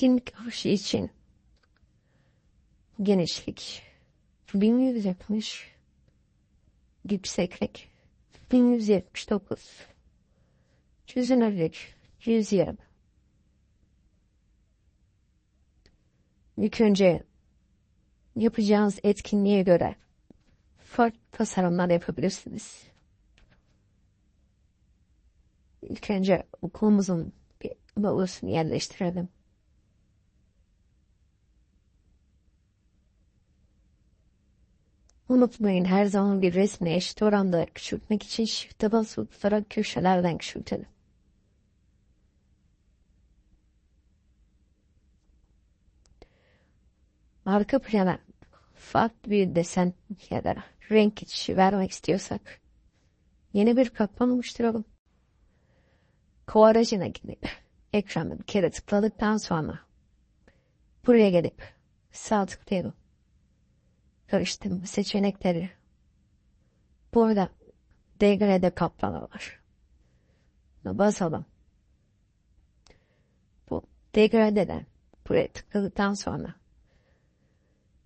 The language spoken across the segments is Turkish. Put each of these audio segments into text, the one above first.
etkinlik aşı için genişlik. 1160 yükseklik. 1179 çözünürlük. 120 İlk önce yapacağınız etkinliğe göre farklı tasarımlar yapabilirsiniz. İlk önce okulumuzun bir logosunu yerleştirelim. Unutmayın her zaman bir resmi eşit oranda küçültmek için shift'e tutarak köşelerden küçültelim. Arka plana farklı bir desen ya da renk geçişi vermek istiyorsak yeni bir katman oluşturalım. Kovarajına gidip ekranı bir kere tıkladıktan sonra buraya gelip sağ tıklayalım. Karıştırma seçenekleri. Burada degrade katmanı var. Basalım. Bu degradeden buraya tıkladıktan sonra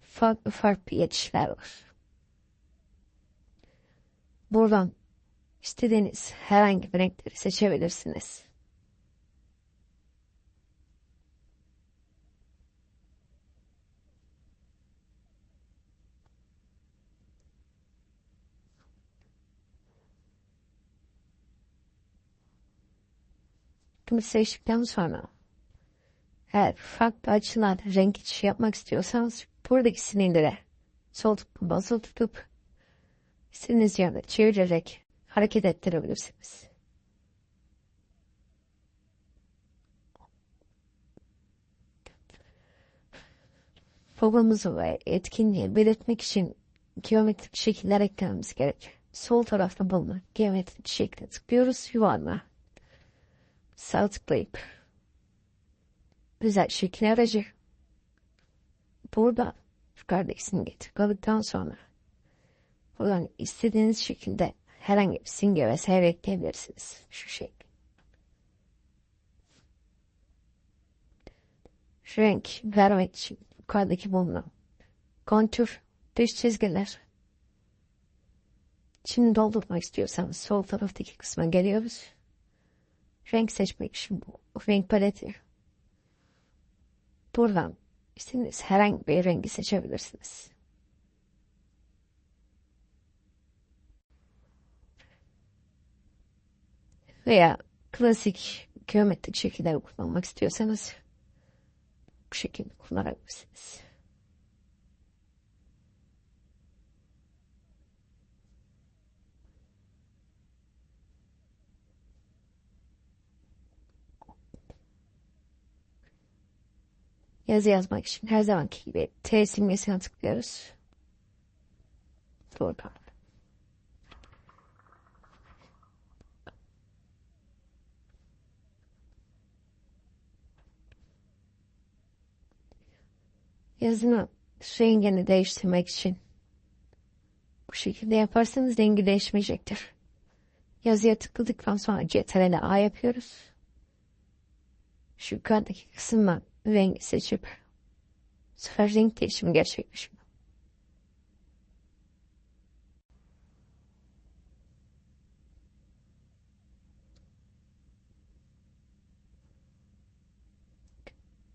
farklı farklı geçişler var. Buradan istediğiniz herhangi bir renkleri seçebilirsiniz. Bunu seçtikten sonra eğer farklı açılar renk geçişi yapmak istiyorsanız buradaki silindire sol tıkla basılı tutup istediğiniz yerde çevirerek hareket ettirebilirsiniz. Programımızı ve etkinliği belirtmek için geometrik şekiller eklememiz gerek. Sol tarafta bulunan geometrik şekle tıklıyoruz yuvarlığa. Sağ tıklayıp güzel şekil aracı burada yukarıdaki simge tıkladıktan sonra buradan istediğiniz şekilde herhangi bir simge vesaire ekleyebilirsiniz. Şu şekilde. Renk vermek için yukarıdaki bulunan kontür dış çizgiler. Şimdi doldurmak istiyorsanız sol taraftaki kısma geliyoruz. Renk seçmek bu renk paleti. Buradan istediğiniz herhangi bir rengi seçebilirsiniz. Veya klasik geometrik şekiller kullanmak istiyorsanız bu şekilde kullanabilirsiniz. Yazı yazmak için her zamanki gibi T simgesine tıklıyoruz. Doğru. Yazının rengini değiştirmek için bu şekilde yaparsanız rengi değişmeyecektir. Yazıya tıkladıktan sonra CTRL A yapıyoruz. Şu yukarıdaki kısımdan rengi seçip bu sefer renk değişimi gerçekleşiyor.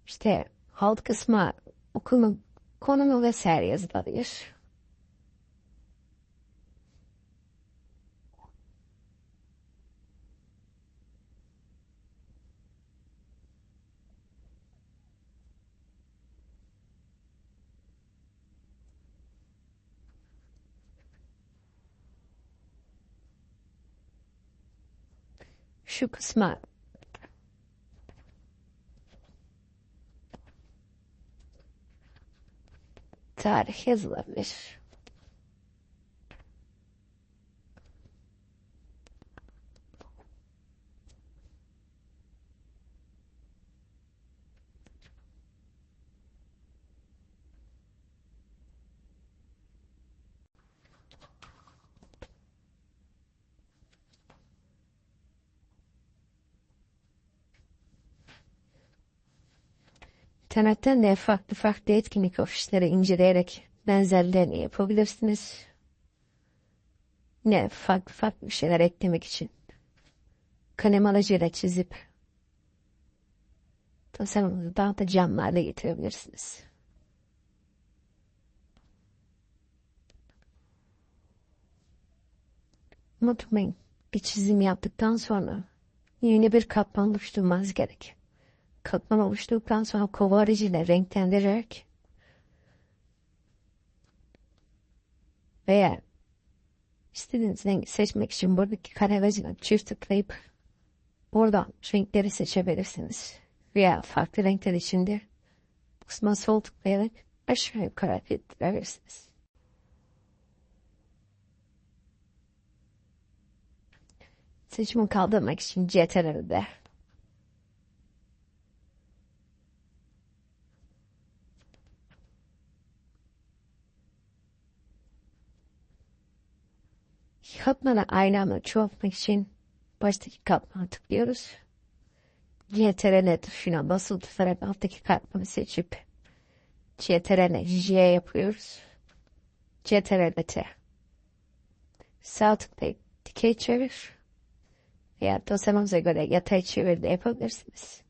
İşte alt kısmı okulun konumu vesaire yazılabilir. Şu kısma tarih yazılabilir. İnternetten de farklı farklı etkinlik ofisleri inceleyerek benzerlerini yapabilirsiniz. Yine farklı farklı şeyler eklemek için kanemalacıyla çizip tasarımınızı daha da canlı getirebilirsiniz. Unutmayın, bir çizim yaptıktan sonra yeni bir katman oluşturmanız gerek. Katman oluşturduktan sonra kova aracıyla renklendirerek veya istediğiniz rengi seçmek için buradaki kare aracına çift tıklayıp buradan renkleri seçebilirsiniz. Veya farklı renkler içinde bu kısma sol tıklayarak aşağı yukarı ettirebilirsiniz. Seçimi kaldırmak için CTRL'de katmanı aynı anda çoğaltmak için baştaki katmana tıklıyoruz. CTRL tuşuna basılı tutarak alttaki katmanı seçip CTRL J yapıyoruz. CTRL T. Sağ tıklayıp dikey çevir veya tasarımımıza göre yatay çevir de yapabilirsiniz.